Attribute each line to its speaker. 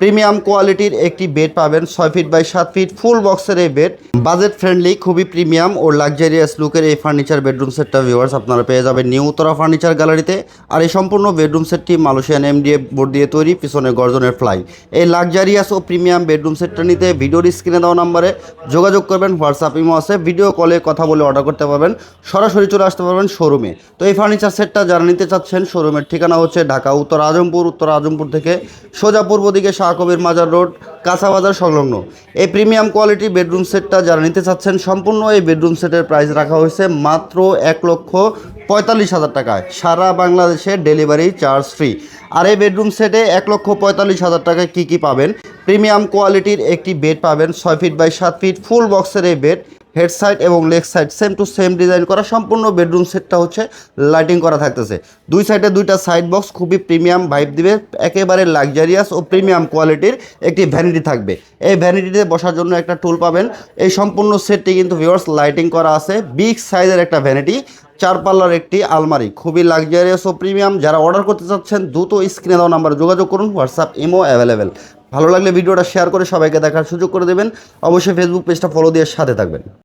Speaker 1: Premium কোয়ালিটির একটি bed পাবেন ছয় ফিট বাই সাত ফিট, ফুল বক্সের এই বেড। বাজেট ফ্রেন্ডলি খুবই প্রিমিয়াম ও লাক্সারিয়াস লুকের এই ফার্নিচার বেডরুম সেটটা ভিউয়ার্স আপনারা পেয়ে যাবেন নিউ উত্তরা ফার্নিচার গ্যালারিতে আর এই সম্পূর্ণ বেডরুম সেটটি মালয়েশিয়ান এমডিএফ বোর্ড দিয়ে তৈরি, পিছনে গর্জনের ফ্লাই এই লাক্সারিয়াস ও প্রিমিয়াম বেডরুম সেটটা নিতে ভিডিওর স্ক্রিনে দেওয়া নাম্বারে যোগাযোগ করবেন হোয়াটসঅ্যাপ ইমো আছে। ভিডিও কলে কথা বলে অর্ডার করতে পারবেন, সরাসরি চলে আসতে পারবেন শোরুমে তো এই ফার্নিচার সেটটা যারা নিতে চাচ্ছেন শোরুমের ঠিকানা হচ্ছে ঢাকা, উত্তর আজমপুর উত্তর আজমপুর থেকে সোজা পূর্ব দিকে শাহকবির মাজার রোড কাঁচাবাজার সংলগ্ন। এই প্রিমিয়াম কোয়ালিটি বেডরুম সেটটা যারা নিতে চাচ্ছেন, সম্পূর্ণ এই বেডরুম সেটের প্রাইস রাখা হয়েছে মাত্র এক লক্ষ পঁয়তাল্লিশ হাজার টাকায়। সারা বাংলাদেশে ডেলিভারি চার্জ ফ্রি। আর এই বেডরুম সেটে এক লক্ষ পঁয়তাল্লিশ হাজার টাকায় কী কী পাবেন? প্রিমিয়াম কোয়ালিটির একটি বেড পাবেন ছয় ফিট বাই সাত ফিট, ফুল বক্সের এই বেড। হেড সাইড এবং leg side same to same design করা সম্পূর্ণ বেডরুম সেটটা হচ্ছে লাইটিং করা থাকতেছে। দুই সাইডে দুইটা সাইড বক্স, খুবই প্রিমিয়াম ভাইব দিবে, একেবারে লাক্সারিয়াস ও প্রিমিয়াম কোয়ালিটির একটি ভ্যানিটি থাকবে। এই ভ্যানিটিতে বসার জন্য একটা টুল পাবেন। এই সম্পূর্ণ সেটটি কিন্তু ভিউয়ার্স লাইটিং করা আছে, বিগ সাইজের একটা ভ্যানিটি চার পাল্লার একটি আলমারি, খুবই লাক্সারিয়াস ও প্রিমিয়াম। যারা অর্ডার করতে চাচ্ছেন, দ্রুত স্ক্রিনে দেওয়া নাম্বারে যোগাযোগ করুন, হোয়াটসঅ্যাপ ইমো অ্যাভেলেবেল। ভালো লাগলে ভিডিওটা শেয়ার করে সবাইকে দেখার সুযোগ করে দেবেন। অবশ্যই ফেসবুক পেজটা ফলো দিয়ে সাথে থাকবেন।